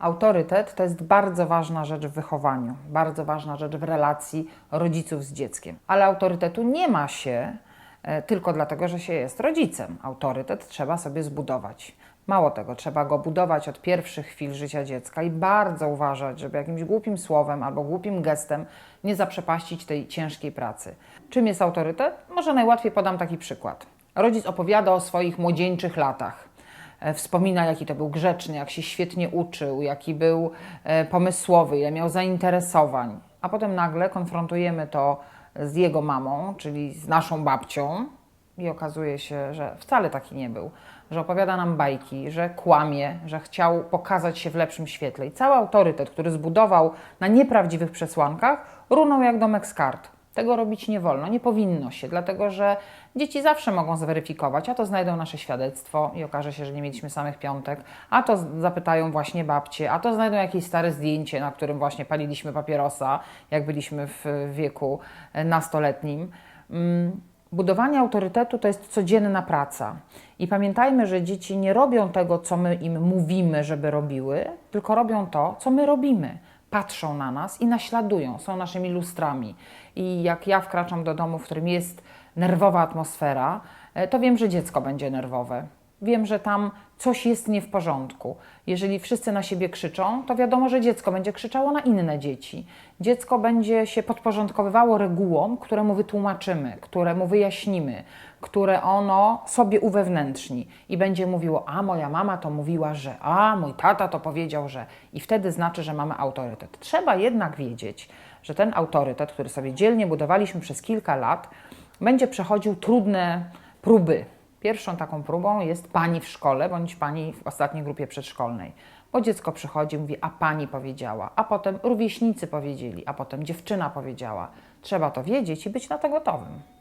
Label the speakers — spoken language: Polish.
Speaker 1: Autorytet to jest bardzo ważna rzecz w wychowaniu, bardzo ważna rzecz w relacji rodziców z dzieckiem. Ale autorytetu nie ma się e, tylko dlatego, że się jest rodzicem. Autorytet trzeba sobie zbudować. Mało tego, trzeba go budować od pierwszych chwil życia dziecka i bardzo uważać, żeby jakimś głupim słowem albo głupim gestem nie zaprzepaścić tej ciężkiej pracy. Czym jest autorytet? Może najłatwiej podam taki przykład. Rodzic opowiada o swoich młodzieńczych latach. E, Wspomina, jaki to był grzeczny, jak się świetnie uczył, jaki był e, pomysłowy, ile miał zainteresowań. A potem nagle konfrontujemy to z jego mamą, czyli z naszą babcią, i okazuje się, że wcale taki nie był, że opowiada nam bajki, że kłamie, że chciał pokazać się w lepszym świetle. I cały autorytet, który zbudował na nieprawdziwych przesłankach, runął jak domek z kart. Tego robić nie wolno, nie powinno się, dlatego że dzieci zawsze mogą zweryfikować, a to znajdą nasze świadectwo i okaże się, że nie mieliśmy samych piątek, a to zapytają właśnie babcie, a to znajdą jakieś stare zdjęcie, na którym właśnie paliliśmy papierosa, jak byliśmy w wieku e, nastoletnim. Mm, Budowanie autorytetu to jest codzienna praca. I pamiętajmy, że dzieci nie robią tego, co my im mówimy, żeby robiły, tylko robią to, co my robimy. Patrzą na nas i naśladują, są naszymi lustrami. I jak ja wkraczam do domu, w którym jest nerwowa atmosfera, e, to wiem, że dziecko będzie nerwowe. Wiem, że tam coś jest nie w porządku. Jeżeli wszyscy na siebie krzyczą, to wiadomo, że dziecko będzie krzyczało na inne dzieci. Dziecko będzie się podporządkowywało regułom, które mu wytłumaczymy, które mu wyjaśnimy, które ono sobie uwewnętrzni i będzie mówiło: A moja mama to mówiła, że, a mój tata to powiedział, że. I wtedy znaczy, że mamy autorytet. Trzeba jednak wiedzieć, że ten autorytet, który sobie dzielnie budowaliśmy przez kilka lat, będzie przechodził trudne próby. Pierwszą taką próbą jest pani w szkole bądź pani w ostatniej grupie przedszkolnej. Bo dziecko przychodzi mówi, a pani powiedziała, a potem rówieśnicy powiedzieli, a potem dziewczyna powiedziała. Trzeba to wiedzieć i być na to gotowym.